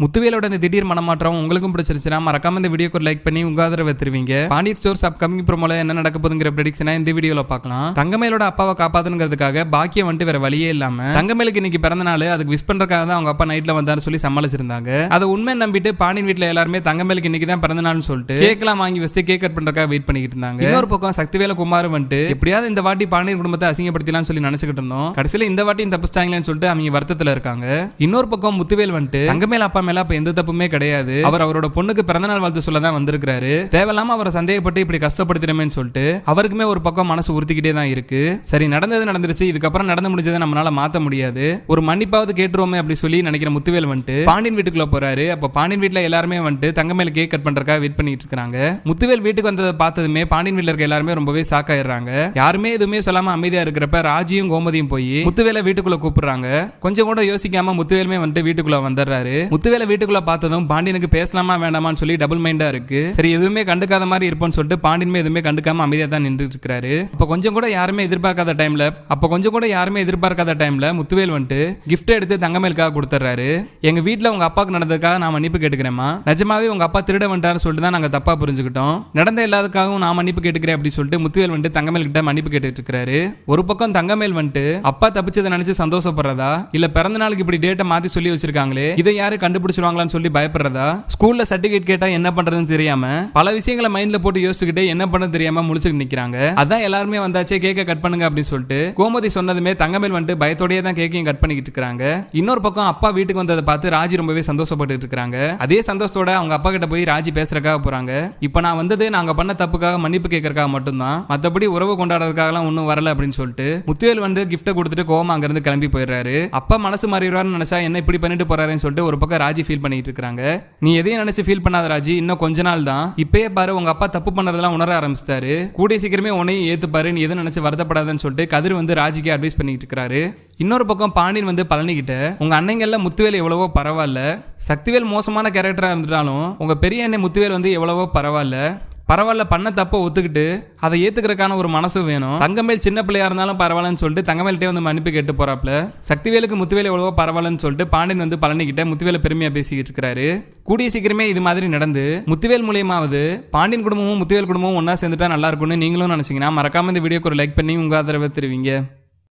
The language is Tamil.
முத்துவேலோட இந்த திடீர் மனமாற்றம் உங்களுக்கும் பிடிச்சிருச்சுன்னா மறக்காம இந்த வீடியோக்கு லைக் பண்ணி உங்க ஆதரவை தருவீங்க. பாண்டி ஸ்டோர்ஸ் அப்கமிங் ப்ரோமோல என்ன நடக்க போதுங்கிற ப்ரெடிக்ஷனை இந்த வீடியோல பார்க்கலாம். தங்கமேலோட அப்பாவை காப்பாத்துங்கிறதுக்காக பாக்கியம் வந்துட்டு வேற வழியே இல்லாம தங்கமேலுக்கு இன்னைக்கு பிறந்த நாள் அதுக்கு விஷ் பண்றதுக்காக தான் அவங்க அப்பா நைட்ல வந்தாரு சொல்லி சமாளிச்சிருந்தாங்க. அதை உண்மை நம்பிட்டு பாண்டியன் வீட்டுல எல்லாருமே தங்கமேலுக்கு இன்னைக்கு தான் பிறந்த நாள்னு சொல்லிட்டு கேக்லாம் வாங்கி வச்சு கேக் கட் பண்றதுக்காக வெயிட் பண்ணிக்கிட்டு இருந்தாங்க. இன்னொரு பக்கம் சக்திவேல குமார் வந்துட்டு எப்படியாவது இந்த வாட்டி பாண்டியன் குடும்பத்தை அசிங்கப்படுத்தலாம்னு சொல்லி நினைச்சுக்கிட்டு இருந்தோம். கடைசியில இந்த வாட்டி தப்பிச்சிட்டாங்களேன்னு சொல்லிட்டு அவங்க வருத்தத்துல இருக்காங்க. இன்னொரு பக்கம் முத்துவேல் வந்துட்டு தங்கமேல அப்பா மேல அப்ப எந்த தப்புமே கிடையாது. அவர் அவரோட பொண்ணுக்கு பிறந்தநாள் வாழ்த்து சொல்ல தான் வந்திருக்காரு தேவையில்லாம அவரை சந்தேகப்பட்டு இப்படி கஷ்டப்படுத்தினமேன்னு சொல்லிட்டு அவருக்குமே ஒரு பக்கம் மனசு உறுத்திக்கிட்டே தான் இருக்கு. சரி நடந்தது நடந்துருச்சு. இதுக்கப்புறம் நடந்து முடிஞ்சதை நம்மளால மாத்த முடியாது. ஒரு மன்னிப்பாவது கேட்டுருவோமே அப்படி சொல்லி நினைக்கிற முத்துவேல் வந்துட்டு பாண்டியன் வீட்டுக்குள்ள போறாரு. அப்ப பாண்டியன் வீட்டுல எல்லாருமே வந்துட்டு தங்கமேல கேக் கட் பண்றதுக்காக வெயிட் பண்ணிட்டு இருக்காங்க முத்துவேல் வீட்டுக்கு வந்ததை பார்த்ததுமே பாண்டியன் வீட்டுல இருக்க எல்லாருமே ரொம்பவே ஷாக் ஆயிடுறாங்க. யாருமே எதுவுமே சொல்லாம அமைதியா இருக்கிறப்ப ராஜியும் கோமதியும் போய் முத்துவேலை வீட்டுக்குள்ள கூப்பிடுறாங்க. கொஞ்சம் கூட யோசிக்காம முத்துவேலுமே வந்துட்டு வீட்டுக்குள்ள வந்துடுறாரு. முத்துவேல் ஒருவேளை வீட்டுக்குள்ள பார்த்ததும் பாண்டியனுக்கு பேசலாமா வேண்டாமான்னு சொல்லி டபுள் மைண்டா இருக்கு. சரி எதுவுமே கண்டுக்காத மாதிரி இருப்போம்னு சொல்லிட்டு பாண்டியனுமே எதுவுமே கண்டுக்காம அமைதியா தான் நின்று இருக்காரு அப்ப கொஞ்சம் கூட யாருமே எதிர்பார்க்காத டைம்ல அப்ப கொஞ்சம் கூட யாருமே எதிர்பார்க்காத டைம்ல முத்துவேல் வந்துட்டு கிஃப்ட் எடுத்து தங்கமேலுக்காக கொடுத்துறாரு எங்க வீட்ல உங்க அப்பாவுக்கு நடந்ததுக்காக நான் மன்னிப்பு கேட்டுக்கிறேம்மா. நிஜமாவே உங்க அப்பா திருட வந்துட்டாரு சொல்லிட்டு தான் நாங்க தப்பா புரிஞ்சுக்கிட்டோம். நடந்த எல்லாத்துக்காகவும் நான் மன்னிப்பு கேட்டுக்கிறேன் அப்படின்னு சொல்லிட்டு முத்துவேல் வந்துட்டு தங்கமேல் கிட்ட மன்னிப்பு கேட்டுட்டு இருக்காரு ஒரு பக்கம் தங்கமேல் வந்துட்டு அப்பா தப்பிச்சதை நினைச்சு சந்தோஷப்படுறதா? இல்ல பிறந்த நாளுக்கு இப்படி டேட்டை மாத்தி சொல்லி வச்சிருக்காங்களே? இதை யாரு கண்டுபிடிச்சிருவாங்களான்னு சொல்லி பயப்படுறதா? ஸ்கூல்ல சர்டிபிகேட் கேட்டா என்ன பண்றதுன்னு தெரியாம பல விஷயங்களை மைண்ட்ல போட்டு யோசிச்சுக்கிட்டு என்ன பண்ண தெரியாம முடிச்சுட்டு நிக்கிறாங்க. அதான் எல்லாருமே வந்தாச்சே கேக்க கட் பண்ணுங்க அப்படின்னு சொல்லிட்டு கோமதி சொன்னதுமே தங்கமேல் வந்துட்டு பயத்தோடயே தான் கேக்கையும் கட் பண்ணிக்கிட்டு இருக்காங்க இன்னொரு பக்கம் அப்பா வீட்டுக்கு வந்ததை பார்த்து ராஜி ரொம்பவே சந்தோஷப்பட்டு இருக்காங்க அதே சந்தோஷத்தோட அவங்க அப்பா கிட்ட போய் ராஜி பேசுறதுக்காக போறாங்க. இப்போ நான் வந்தது நாங்க பண்ண தப்புக்காக மன்னிப்பு கேட்கறக்காக மட்டும்தான். மத்தபடி உறவு கொண்டாடுறதுக்காகலாம் ஒன்றும் வரல அப்படின்னு சொல்லிட்டு முத்துவேல் வந்து கிஃப்ட்டை கொடுத்துட்டு கோவமா அங்கிருந்து கிளம்பி போயிடுறாரு. அப்பா மனசு மாறிடுவார்னு நினைச்சா என்ன இப்படி பண்ணிட்டு போறாருன்னு சொல்லிட்டு ஒரு பக்கம் ராஜி ஃபீல் பண்ணிட்டு இருக்காங்க நீ எதையும் நினைச்சு ஃபீல் பண்ணாத ராஜி இன்னும் கொஞ்ச நாள் தான். இப்பயே பாரு உங்க அப்பா தப்பு பண்ணதெல்லாம் உணர ஆரம்பிச்சிட்டாரு. கூடிய சீக்கிரமே உன்னையும் ஏத்துப்பாரு நீ எதுவும் நினைச்சு வருத்தப்படாதன்னு சொல்லிட்டு கதிர் வந்து ராஜிக்கு அட்வைஸ் பண்ணிட்டு இருக்காரு இன்னொரு பக்கம் பாண்டியன் வந்து பழனிக்கிட்ட உங்க அன்னைங்கள்ல முத்துவேல் எவ்வளவோ பரவாயில்ல. சக்திவேல் மோசமான கேரக்டரா இருந்துட்டாலும் உங்க பெரிய அண்ணன் முத்துவேல் வந்து எவ்வளவோ பரவாயில்ல. பரவாயில்ல பண்ண தப்ப ஒத்துக்கிட்டு அதை ஏத்துக்கிறதுக்கான ஒரு மனசும் வேணும். தங்கமேல் சின்ன பிள்ளையா இருந்தாலும் பரவாயில்லன்னு சொல்லிட்டு தங்கமேல்கிட்டே வந்து மன்னிப்பு கேட்டு போறாப்ல சக்திவேலுக்கு முத்துவேல் எவ்வளவோ பரவாயில்லன்னு சொல்லிட்டு பாண்டியன் வந்து பழனிக்கிட்ட முத்துவேல பெருமையா பேசிக்கிட்டு இருக்காரு கூடிய சீக்கிரமே இது மாதிரி நடந்து முத்துவேல் மூலியமாவது பாண்டியன் குடும்பமும் முத்துவேல் குடும்பமும் ஒன்னா சேர்ந்துட்டா நல்லா இருக்கும்னு நீங்களும் நினைச்சீங்கன்னா மறக்காம இந்த வீடியோக்கு ஒரு லைக் பண்ணி உங்க ஆதரவை தெரிவிங்க.